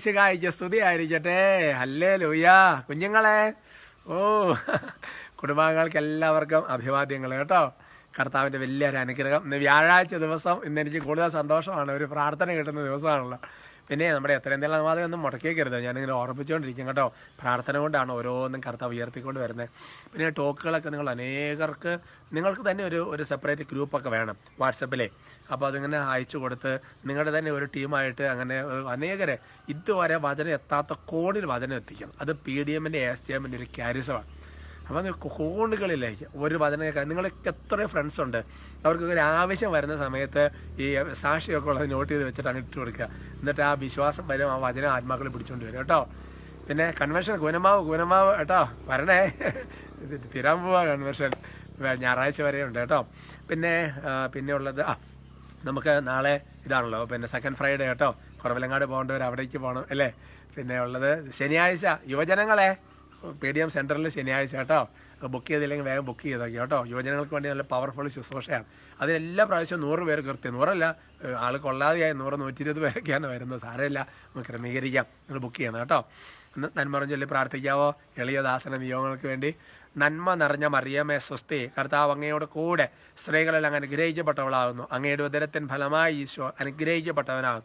ശികായിക്ക് സ്തുതി ആയിരിക്കട്ടെ അല്ലേ ലൂയ കുഞ്ഞുങ്ങളെ. ഓ കുടുംബാംഗങ്ങൾക്ക് എല്ലാവർക്കും അഭിവാദ്യങ്ങൾ കേട്ടോ. കർത്താവിന്റെ വലിയൊരു അനുഗ്രഹം. ഇന്ന് വ്യാഴാഴ്ച ദിവസം ഇന്ന് എനിക്ക് കൂടുതൽ സന്തോഷമാണ്. ഒരു പ്രാർത്ഥന കിട്ടുന്ന ദിവസമാണല്ലോ. പിന്നെ നമ്മുടെ എത്രയും മാതം ഒന്നും മുടക്കിയേക്കരുത്. ഞാനിങ്ങനെ ഓർമ്മിച്ചുകൊണ്ടിരിക്കും കേട്ടോ. പ്രാർത്ഥന കൊണ്ടാണ് ഓരോന്നും കർത്താവ് ഉയർത്തിക്കൊണ്ട് വരുന്നത്. പിന്നെ ടോക്കുകളൊക്കെ നിങ്ങൾ അനേകർക്ക് നിങ്ങൾക്ക് തന്നെ ഒരു ഒരു സെപ്പറേറ്റ് ഗ്രൂപ്പൊക്കെ വേണം വാട്സപ്പിലെ. അപ്പോൾ അതിങ്ങനെ അയച്ചു കൊടുത്ത് നിങ്ങളുടെ തന്നെ ഒരു ടീമായിട്ട് അങ്ങനെ അനേകരെ ഇതുവരെ വചനം എത്താത്ത കോണിൽ വചനം എത്തിക്കണം. അത് പി ഡി എമ്മിന്റെ എസ് ഡി എമ്മിന്റെ ഒരു ക്യാരിസമാണ് അപ്പം കോണുകളിലേക്ക് ഒരു വചന നിങ്ങൾക്ക് എത്ര ഫ്രണ്ട്സ് ഉണ്ട്. അവർക്കൊക്കെ ഒരു ആവശ്യം വരുന്ന സമയത്ത് ഈ സാക്ഷിയൊക്കെ ഉള്ളത് നോട്ട് ചെയ്ത് വെച്ചിട്ട് അങ്ങ് ഇട്ട് കൊടുക്കുക. എന്നിട്ട് ആ വിശ്വാസം വരും ആ വചനം ആത്മാക്കൾ പിടിച്ചുകൊണ്ട് വരും കേട്ടോ. പിന്നെ കൺവെൻഷൻ കൂനമാവ് കൂനമാവ് കേട്ടോ. വരണേ. തിരാൻ പോവാ കൺവെൻഷൻ ഞായറാഴ്ച വരെ ഉണ്ട് കേട്ടോ. പിന്നെ പിന്നെ ഉള്ളത് ആ നമുക്ക് നാളെ ഇതാണല്ലോ. പിന്നെ സെക്കൻഡ് ഫ്രൈഡേ കേട്ടോ. കുറവിലങ്ങാട് പോകേണ്ടവർ അവിടേക്ക് പോകണം അല്ലേ? പിന്നെ ഉള്ളത് ശനിയാഴ്ച. യുവജനങ്ങളെ പി ഡി എം സെന്ററിൽ ശനിയാഴ്ച കേട്ടോ. ബുക്ക് ചെയ്തില്ലെങ്കിൽ വേഗം ബുക്ക് ചെയ്തോക്കി കേട്ടോ. യുവജനങ്ങൾക്ക് വേണ്ടി നല്ല പവർഫുൾ ശുശ്രൂഷയാണ്. അതിന് എല്ലാ പ്രാവശ്യവും നൂറ് പേര് കൃത്യം. നൂറല്ല ആൾ കൊള്ളാതെയായി നൂറ് നൂറ്റി ഇരുപത് പേരൊക്കെയാണ് വരുന്നത്. സാരമില്ല. നമുക്ക് ക്രമീകരിക്കാം. നിങ്ങൾ ബുക്ക് ചെയ്യണം കേട്ടോ. ഒന്ന് നന്മറിഞ്ഞൊല്ലി പ്രാർത്ഥിക്കാവോ? എളിയ ദാസന നിയോഗങ്ങൾക്ക് വേണ്ടി. നന്മ നിറഞ്ഞ മറിയമേ സ്വസ്തി. കർത്താവ് അങ്ങയോട് കൂടെ സ്ത്രീകളെല്ലാം അനുഗ്രഹിക്കപ്പെട്ടവളാകുന്നു. അങ്ങയുടെ ഉദരത്തിൻ ഫലമായി ഈശോ അനുഗ്രഹിക്കപ്പെട്ടവനാകും.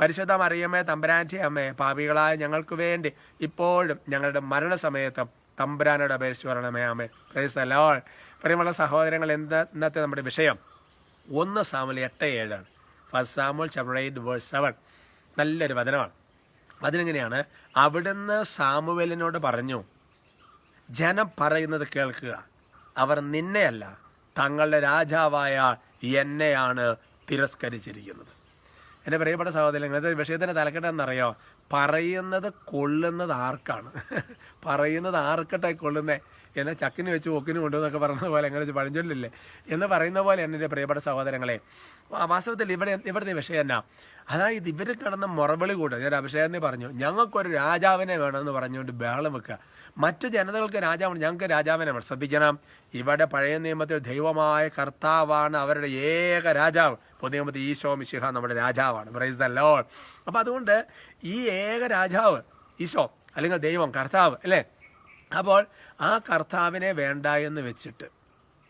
പരിശുദ്ധ മറിയമ്മേ തമ്പരാന്റെ അമ്മേ പാപികളായ ഞങ്ങൾക്ക് വേണ്ടി ഇപ്പോഴും ഞങ്ങളുടെ മരണസമയത്തും തമ്പുരാനോട് അപേക്ഷിച്ച് വരണമേ അമ്മേ പ്രൈസ് അലോൾ പ്രിയമുള്ള സഹോദരങ്ങൾ എന്ത് ഇന്നത്തെ നമ്മുടെ വിഷയം ഒന്ന് സാമുൽ എട്ട് ഏഴാണ്. First Samuel chapter eight verse seven നല്ലൊരു വചനമാണ്. അതിനെങ്ങനെയാണ്? അവിടുന്ന് സാമുവേലിനോട് പറഞ്ഞു ജനം പറയുന്നത് കേൾക്കുക. അവർ നിന്നെയല്ല തങ്ങളുടെ രാജാവായ എന്നെയാണ് തിരസ്കരിച്ചിരിക്കുന്നത്. എന്റെ പ്രിയപ്പെട്ട സഹോദരങ്ങൾ ഇങ്ങനത്തെ വിഷയത്തിന്റെ തലക്കെട്ടെന്നറിയോ പറയുന്നത് കൊള്ളുന്നത് ആർക്കാണ്? പറയുന്നത് ആർക്കട്ടെ കൊള്ളുന്നേ? എന്നെ ചക്കിന് വെച്ച് ഒക്കിന് കൊണ്ടുവന്നൊക്കെ പറയുന്ന പോലെ അങ്ങനെ വെച്ച് പഴഞ്ചൊല്ലില്ലേ? എന്ന് പറയുന്ന പോലെ എന്റെ പ്രിയപ്പെട്ട സഹോദരങ്ങളെ. വാസ്തവത്തിൽ ഇവിടെ ഇവിടുത്തെ വിഷയം എന്നാ? അതായത് ഇവർ കിടന്ന മുറവിളി കൂട്ടുക. ഞാൻ അഭിഷേകനെ പറഞ്ഞു ഞങ്ങൾക്കൊരു രാജാവിനെ വേണമെന്ന് പറഞ്ഞുകൊണ്ട് ബഹളം വെക്കുക. മറ്റു ജനതകൾക്ക് രാജാവാണ് ഞങ്ങൾക്ക് രാജാവിനെ വേണം. ശ്രദ്ധിക്കണം. ഇവിടെ പഴയ നിയമത്തിൽ ദൈവമായ കർത്താവാണ് അവരുടെ ഏക രാജാവ്. പുതിയ നിയമത്തിൽ ഈശോ മിശിഹ നമ്മുടെ രാജാവാണ്. പ്രൈസ് ലോഡ് അപ്പം അതുകൊണ്ട് ഈ ഏക രാജാവ് ഈശോ അല്ലെങ്കിൽ ദൈവം കർത്താവ് അല്ലേ? അപ്പോൾ ആ കർത്താവിനെ വേണ്ട എന്ന് വെച്ചിട്ട്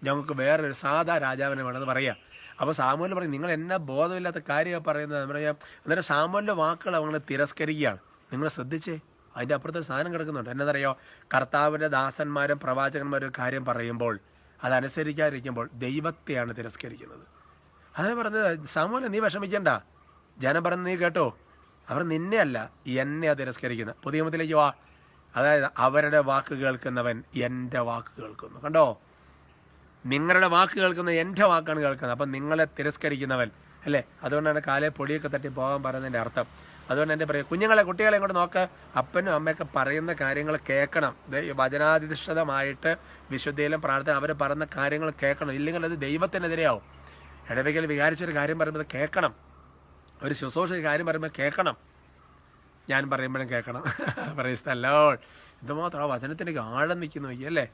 ഞങ്ങൾക്ക് വേറൊരു സാധാ രാജാവിനെ വേണമെന്ന് പറയാം. അപ്പോൾ സാമൂൽ പറയും നിങ്ങൾ എന്നാ ബോധമില്ലാത്ത കാര്യമാണ് പറയുന്നത്. എന്ന് പറയാം അന്നേരം സാമൂലിന്റെ വാക്കുകൾ അവങ്ങളെ തിരസ്കരിക്കുകയാണ്. നിങ്ങൾ ശ്രദ്ധിച്ചേ? അതിന്റെ അപ്പുറത്ത് ഒരു സാധനം കിടക്കുന്നുണ്ട്. എന്നതറിയോ? കർത്താവിന്റെ ദാസന്മാരും പ്രവാചകന്മാരും കാര്യം പറയുമ്പോൾ അതനുസരിക്കാതിരിക്കുമ്പോൾ ദൈവത്തെയാണ് തിരസ്കരിക്കുന്നത്. അതേ പറഞ്ഞത് സാമൂല നീ വിഷമിക്കണ്ട. ജനം പറഞ്ഞ് നീ കേട്ടോ. അവർ നിന്നെയല്ല എന്നെയാണ് തിരസ്കരിക്കുന്നത്. പുതിയ നിയമത്തിലേക്ക് വാ. അതായത് അവരുടെ വാക്ക് കേൾക്കുന്നവൻ എന്റെ വാക്ക് കേൾക്കുന്നു. കണ്ടോ? നിങ്ങളുടെ വാക്ക് കേൾക്കുന്ന എന്റെ വാക്കാണ് കേൾക്കുന്നത്. അപ്പം നിങ്ങളെ തിരസ്കരിക്കുന്നവൻ അല്ലേ? അതുകൊണ്ടാണ് കാലെ പൊടിയൊക്കെ തട്ടി പോകാൻ പറയുന്നതിന്റെ അർത്ഥം. അതുകൊണ്ട് എന്റെ പറയുക? കുഞ്ഞുങ്ങളെ കുട്ടികളെ ഇങ്ങോട്ട് നോക്ക്. അപ്പനും അമ്മയൊക്കെ പറയുന്ന കാര്യങ്ങൾ കേൾക്കണം. വചനാധിഷ്ഠിതമായിട്ട് വിശുദ്ധിയിലും പ്രാർത്ഥന അവർ പറയുന്ന കാര്യങ്ങൾ കേൾക്കണം. ഇല്ലെങ്കിൽ അത് ദൈവത്തിനെതിരെയാവും. ഇടവകയിൽ വിചാരിച്ചൊരു കാര്യം പറയുമ്പോൾ കേൾക്കണം. ഒരു ശുശ്രൂഷ കാര്യം പറയുമ്പോൾ കേൾക്കണം. ഞാൻ പറയുമ്പോഴും കേൾക്കണം. പറയുന്നല്ലോ ഇതുമാത്രം ആ വചനത്തിന്റെ ആഴം നിൽക്കുന്നു അല്ലേ?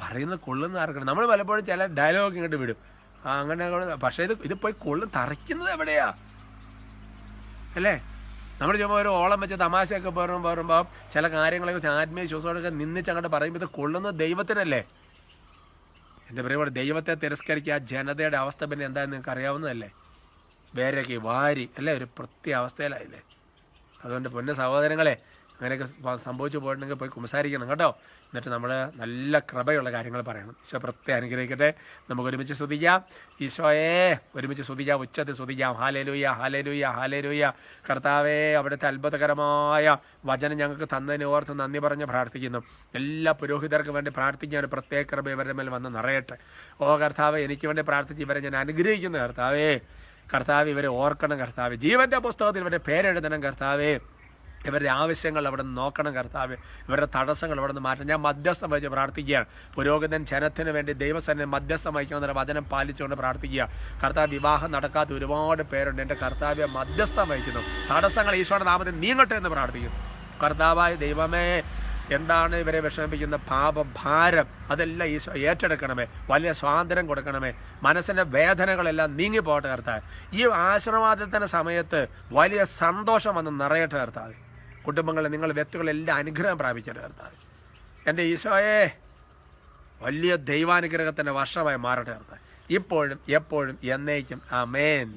പറയുന്നത് കൊള്ളുന്ന ആർക്കണം? നമ്മൾ പലപ്പോഴും ചില ഡയലോഗ് ഇങ്ങോട്ട് വിടും. അങ്ങനെ പക്ഷേ ഇത് ഇത് പോയി കൊള്ളും തറയ്ക്കുന്നത് എവിടെയാ? അല്ലേ? നമ്മൾ ചുമ്മാ ഒരു ഓളം വെച്ച് തമാശയൊക്കെ പറയുമ്പോൾ പറയുമ്പോൾ ചില കാര്യങ്ങളൊക്കെ വെച്ച് ആത്മീയ ശ്വാസമൊക്കെ നിന്നിച്ച് അങ്ങോട്ട് പറയുമ്പോൾ ഇത് കൊള്ളുന്നത് ദൈവത്തിനല്ലേ? എന്റെ പറയുമ്പോൾ ദൈവത്തെ തിരസ്കരിക്കുക ജനതയുടെ അവസ്ഥ പിന്നെ എന്താണെന്ന് നിങ്ങൾക്ക് അറിയാവുന്നതല്ലേ വേരൊക്കെ വാരി അല്ലേ? ഒരു പ്രത്യേക അവസ്ഥയിലായില്ലേ അതുകൊണ്ട് പൊന്ന സഹോദരങ്ങളെ അങ്ങനെയൊക്കെ സംഭവിച്ചു പോയിട്ടുണ്ടെങ്കിൽ പോയി കുമ്പസാരിക്കണം കേട്ടോ. എന്നിട്ട് നമ്മൾ നല്ല കൃപയുള്ള കാര്യങ്ങൾ പറയണം. ഈശോ പ്രത്യേകം അനുഗ്രഹിക്കട്ടെ. നമുക്ക് ഒരുമിച്ച് ശ്രദ്ധിക്കാം ഈശോയെ ഒരുമിച്ച് ശ്രദ്ധിക്കാം ഉച്ചത്തിൽ ശ്രദ്ധിക്കാം ഹാലേലൂയ ഹാലേലൂയ ഹാലേലൂയ. കർത്താവേ അവിടുത്തെ അത്ഭുതകരമായ വചനം ഞങ്ങൾക്ക് തന്നതിന് ഓർത്ത് നന്ദി പറഞ്ഞ് പ്രാർത്ഥിക്കുന്നു. എല്ലാ പുരോഹിതർക്കും വേണ്ടി പ്രാർത്ഥിക്കാൻ ഒരു പ്രത്യേക കൃപ ഇവരുടെ മേൽ വന്ന് നിറയട്ടെ. ഓ കർത്താവെ എനിക്ക് വേണ്ടി പ്രാർത്ഥിച്ച് ഇവരെ ഞാൻ അനുഗ്രഹിക്കുന്നു കർത്താവേ. കർത്താവ് ഇവരെ ഓർക്കണം കർത്താവ്. ജീവന്റെ പുസ്തകത്തിൽ ഇവരുടെ പേരെഴുതണം കർത്താവേ. ഇവരുടെ ആവശ്യങ്ങൾ അവിടെ നിന്ന് നോക്കണം കർത്താവ്. ഇവരുടെ തടസ്സങ്ങൾ അവിടെ നിന്ന് മാറ്റണം. ഞാൻ മധ്യസ്ഥം വഹിച്ച് പ്രാർത്ഥിക്കുകയാണ് പുരോഹിതൻ ജനത്തിന് വേണ്ടി ദൈവസേന മധ്യസ്ഥം വഹിക്കണമെന്ന വചനം പാലിച്ചുകൊണ്ട് പ്രാർത്ഥിക്കുക. കർത്താവ് വിവാഹം നടക്കാത്ത ഒരുപാട് പേരുണ്ട്. എന്റെ കർത്താവെ മധ്യസ്ഥം വഹിക്കുന്നു. തടസ്സങ്ങൾ ഈശോയുടെ നാമത്തിൽ നീങ്ങട്ടെ എന്ന് പ്രാർത്ഥിക്കുന്നു. കർത്താവായ ദൈവമേ എന്താണ് ഇവരെ വിഷമിപ്പിക്കുന്ന പാപഭാരം? അതെല്ലാം ഈ ഏറ്റെടുക്കണമേ. വലിയ സ്വാതന്ത്ര്യം കൊടുക്കണമേ. മനസ്സിന്റെ വേദനകളെല്ലാം നീങ്ങിപ്പോട്ടെ കർത്താവ്. ഈ ആശ്രമാദത്തിന്റെ സമയത്ത് വലിയ സന്തോഷം വന്ന് നിറയട്ടെ കർത്താവ്. കുടുംബങ്ങളെ നിങ്ങൾ വ്യക്തികളെല്ലാം അനുഗ്രഹം പ്രാപിക്കട്ടെ കർത്താവ്. എന്റെ ഈശോയെ വലിയ ദൈവാനുഗ്രഹത്തിന്റെ വർഷമായി മാറട്ടെ കർത്താവ്. ഇപ്പോഴും എപ്പോഴും എന്നേക്കും. അമേൻ